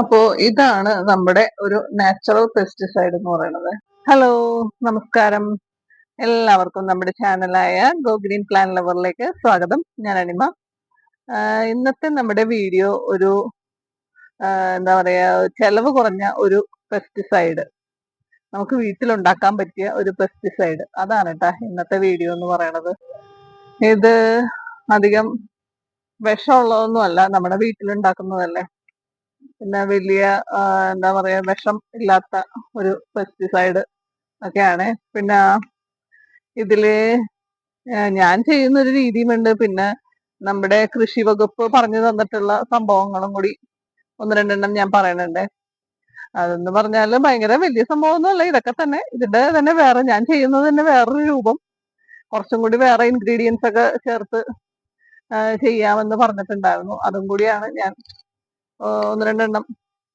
അപ്പോ ഇതാണ് നമ്മുടെ ഒരു നാച്ചുറൽ പെസ്റ്റിസൈഡ് എന്ന് പറയുന്നത്. ഹലോ നമസ്കാരം. എല്ലാവർക്കും നമ്മുടെ ചാനലായ ഗോ ഗ്രീൻ പ്ലാൻ ലവറിലേക്ക് സ്വാഗതം. ഞാൻ അനിമ. ഇന്നത്തെ നമ്മുടെ വീഡിയോ ഒരു എന്താ പറയാ ചെലവ് കുറഞ്ഞ ഒരു പെസ്റ്റിസൈഡ് നമുക്ക് വീട്ടിലുണ്ടാക്കാൻ പറ്റിയ ഒരു പെസ്റ്റിസൈഡ് അതാണ് കേട്ടാ ഇന്നത്തെ വീഡിയോ എന്ന് പറയണത്. ഇത് അധികം വിഷമുള്ളതൊന്നും അല്ല നമ്മുടെ വീട്ടിലുണ്ടാക്കുന്നതല്ലേ. പിന്നെ വലിയ എന്താ പറയാ വിഷം ഇല്ലാത്ത ഒരു പെസ്റ്റിസൈഡ് ഒക്കെയാണ്. പിന്നെ ഇതിൽ ഞാൻ ചെയ്യുന്ന ഒരു രീതിയുമുണ്ട്. പിന്നെ നമ്മുടെ കൃഷി വകുപ്പ് പറഞ്ഞു തന്നിട്ടുള്ള സംഭവങ്ങളും കൂടി ഒന്ന് രണ്ടെണ്ണം ഞാൻ പറയണുണ്ട്. അതെന്ന് പറഞ്ഞാൽ ഭയങ്കര വലിയ സംഭവമൊന്നുമല്ല. ഇതൊക്കെ തന്നെ ഇതിന്റെ തന്നെ വേറെ ഞാൻ ചെയ്യുന്നത് തന്നെ വേറൊരു രൂപം. കുറച്ചും കൂടി വേറെ ഇൻഗ്രീഡിയൻസ് ഒക്കെ ചേർത്ത് ചെയ്യാമെന്ന് പറഞ്ഞിട്ടുണ്ടായിരുന്നു. അതും കൂടിയാണ് ഞാൻ ഒന്ന് രണ്ടെണ്ണം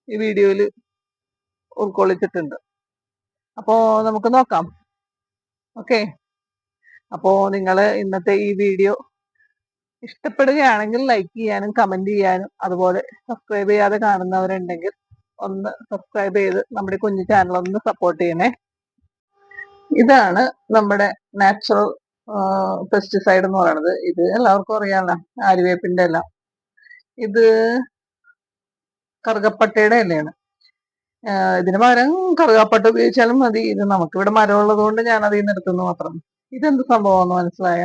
ഈ വീഡിയോയിൽ ഉൾക്കൊള്ളിച്ചിട്ടുണ്ട്. അപ്പോൾ നമുക്ക് നോക്കാം. ഓക്കെ. അപ്പോൾ നിങ്ങൾ ഇന്നത്തെ ഈ വീഡിയോ ഇഷ്ടപ്പെടുകയാണെങ്കിൽ ലൈക്ക് ചെയ്യാനും കമന്റ് ചെയ്യാനും അതുപോലെ സബ്സ്ക്രൈബ് ചെയ്യാതെ കാണുന്നവരുണ്ടെങ്കിൽ ഒന്ന് സബ്സ്ക്രൈബ് ചെയ്ത് നമ്മുടെ കുഞ്ഞു ചാനൽ ഒന്ന് സപ്പോർട്ട് ചെയ്യണേ. ഇതാണ് നമ്മുടെ നാച്ചുറൽ പെസ്റ്റിസൈഡ് എന്ന് പറയുന്നത്. ഇത് എല്ലാവർക്കും അറിയാമല്ലോ ആര്യവേപ്പിന്റെ എല്ലാം ഇത് കറുകപ്പട്ടയുടെ ഇലയാണ്. ഇതിന് പകരം കറുകാപ്പട്ട ഉപയോഗിച്ചാലും മതി. ഇത് നമുക്കിവിടെ മരമുള്ളത് കൊണ്ട് ഞാൻ അതിൽ നിന്ന് എടുത്തെന്ന് മാത്രം. ഇതെന്ത് സംഭവമാണെന്ന് മനസ്സിലായ?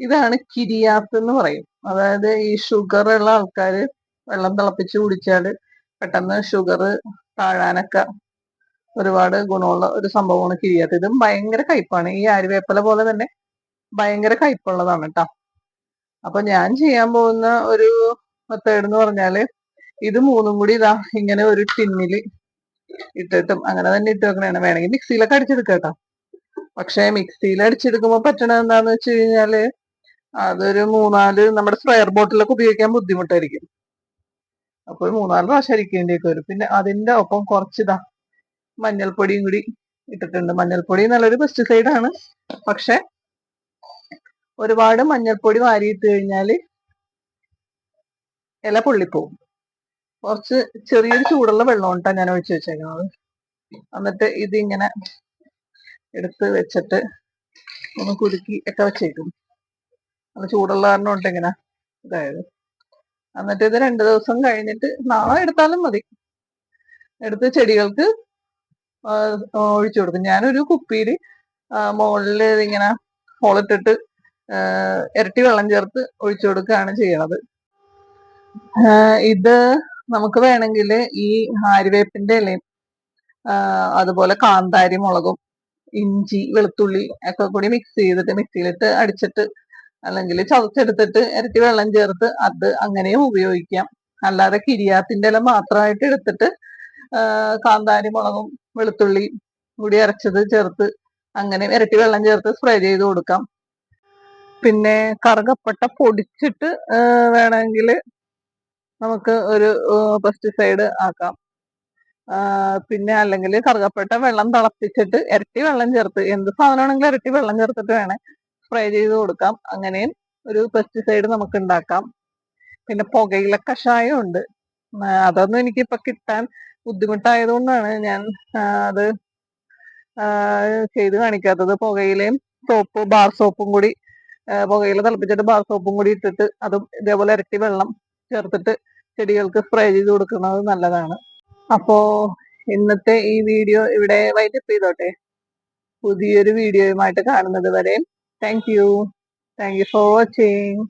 ഇതാണ് കിരിയാത്ത് എന്ന് പറയും. അതായത് ഈ ഷുഗർ ഉള്ള ആൾക്കാര് വെള്ളം തിളപ്പിച്ച് കുടിച്ചാൽ പെട്ടെന്ന് ഷുഗർ താഴാനൊക്കെ ഒരുപാട് ഗുണമുള്ള ഒരു സംഭവമാണ് കിരിയാത്ത്. ഇതും ഭയങ്കര കയ്പാണ്. ഈ ആര്യവേപ്പല പോലെ തന്നെ ഭയങ്കര കയ്പുള്ളതാണ് കേട്ടോ. അപ്പൊ ഞാൻ ചെയ്യാൻ പോകുന്ന ഒരു മെത്തേഡ് എന്ന് പറഞ്ഞാൽ ഇത് മൂന്നും കൂടി ഇതാ ഇങ്ങനെ ഒരു ടിന്നിൽ ഇട്ടിട്ടും അങ്ങനെ തന്നെ ഇട്ട് വെക്കണേണ്. വേണമെങ്കിൽ മിക്സിയിലൊക്കെ അടിച്ചെടുക്കാം കേട്ടോ പക്ഷെ മിക്സിയിൽ അടിച്ചെടുക്കുമ്പോൾ പറ്റണത് എന്താന്ന് വെച്ച് കഴിഞ്ഞാൽ അതൊരു മൂന്നാൽ നമ്മുടെ സ്ക്വയർ ബോട്ടിലൊക്കെ ഉപയോഗിക്കാൻ ബുദ്ധിമുട്ടായിരിക്കും. അപ്പൊ മൂന്നാൽ പ്രാവശ്യം അരിക്കേണ്ടിയൊക്കെ വരും പിന്നെ അതിന്റെ ഒപ്പം കുറച്ചിതാ മഞ്ഞൾപ്പൊടിയും കൂടി ഇട്ടിട്ടുണ്ട്. മഞ്ഞൾപ്പൊടി നല്ലൊരു പെസ്റ്റിസൈഡ് ആണ് പക്ഷെ ഒരുപാട് മഞ്ഞൾപ്പൊടി വാരിയിട്ട് കഴിഞ്ഞാൽ ഇല പൊള്ളിപ്പോവും. കുറച്ച് ചെറിയൊരു ചൂടുള്ള വെള്ളം കൊണ്ടാണ് ഞാൻ ഒഴിച്ചു വെച്ചേക്കുന്നത്. എന്നിട്ട് ഇതിങ്ങനെ എടുത്ത് വെച്ചിട്ട് ഒന്ന് കുലുക്കി ഒക്കെ വെച്ചേക്കും. അത് ചൂടുള്ള കാരണം കൊണ്ട് ഇങ്ങനെ ഇതായത്. എന്നിട്ട് ഇത് രണ്ടു ദിവസം കഴിഞ്ഞിട്ട് നാളെ എടുത്താലും മതി. എടുത്ത് ചെടികൾക്ക് ഒഴിച്ചു കൊടുക്കും. ഞാനൊരു കുപ്പിയിൽ മുകളിൽ ഇതിങ്ങനെ ഹോളിട്ടിട്ട് ഇരട്ടി വെള്ളം ചേർത്ത് ഒഴിച്ചു കൊടുക്കുകയാണ് ചെയ്യണത്. ഇത് നമുക്ക് വേണമെങ്കിൽ ഈ ആര്യവേപ്പിന്റെ ഇലയും അതുപോലെ കാന്താരി മുളകും ഇഞ്ചി വെളുത്തുള്ളി ഒക്കെ കൂടി മിക്സ് ചെയ്തിട്ട് മിക്സിയിലിട്ട് അടിച്ചിട്ട് അല്ലെങ്കിൽ ചതച്ചെടുത്തിട്ട് ഇരട്ടി വെള്ളം ചേർത്ത് അത് അങ്ങനെയും ഉപയോഗിക്കാം. അല്ലാതെ കിരിയാത്തിന്റെ ഇല മാത്രമായിട്ട് എടുത്തിട്ട് കാന്താരി മുളകും വെളുത്തുള്ളി കൂടി അരച്ചത് ചേർത്ത് അങ്ങനെ ഇരട്ടി വെള്ളം ചേർത്ത് സ്പ്രേ ചെയ്ത് കൊടുക്കാം. പിന്നെ കറുകപ്പട്ട പൊടിച്ചിട്ട് വേണമെങ്കിൽ നമുക്ക് ഒരു പെസ്റ്റിസൈഡ് ആക്കാം. പിന്നെ അല്ലെങ്കിൽ കറുകപ്പെട്ട വെള്ളം തിളപ്പിച്ചിട്ട് ഇരട്ടി വെള്ളം ചേർത്ത് എന്ത് സാധനമാണെങ്കിലും ഇരട്ടി വെള്ളം ചേർത്തിട്ട് വേണേ സ്പ്രേ ചെയ്ത് കൊടുക്കാം. അങ്ങനെയും ഒരു പെസ്റ്റിസൈഡ് നമുക്ക് ഉണ്ടാക്കാം. പിന്നെ പുകയില കഷായം ഉണ്ട്. അതൊന്നും എനിക്കിപ്പോ കിട്ടാൻ ബുദ്ധിമുട്ടായതുകൊണ്ടാണ് ഞാൻ അത് ചെയ്ത് കാണിക്കാത്തത്. പുകയിലയും സോപ്പ് ബാർ സോപ്പും കൂടി പുകയില തിളപ്പിച്ചിട്ട് ബാർ സോപ്പും കൂടി ഇട്ടിട്ട് അതും ഇതേപോലെ ഇരട്ടി വെള്ളം ചേർത്തിട്ട് ചെടികൾക്ക് സ്പ്രേ ചെയ്ത് കൊടുക്കുന്നത് നല്ലതാണ്. അപ്പോ ഇന്നത്തെ ഈ വീഡിയോ ഇവിടെ വൈൻഡപ്പ് ചെയ്തോട്ടെ. പുതിയൊരു വീഡിയോയുമായിട്ട് കാണുന്നത് വരെ thank you thank you for watching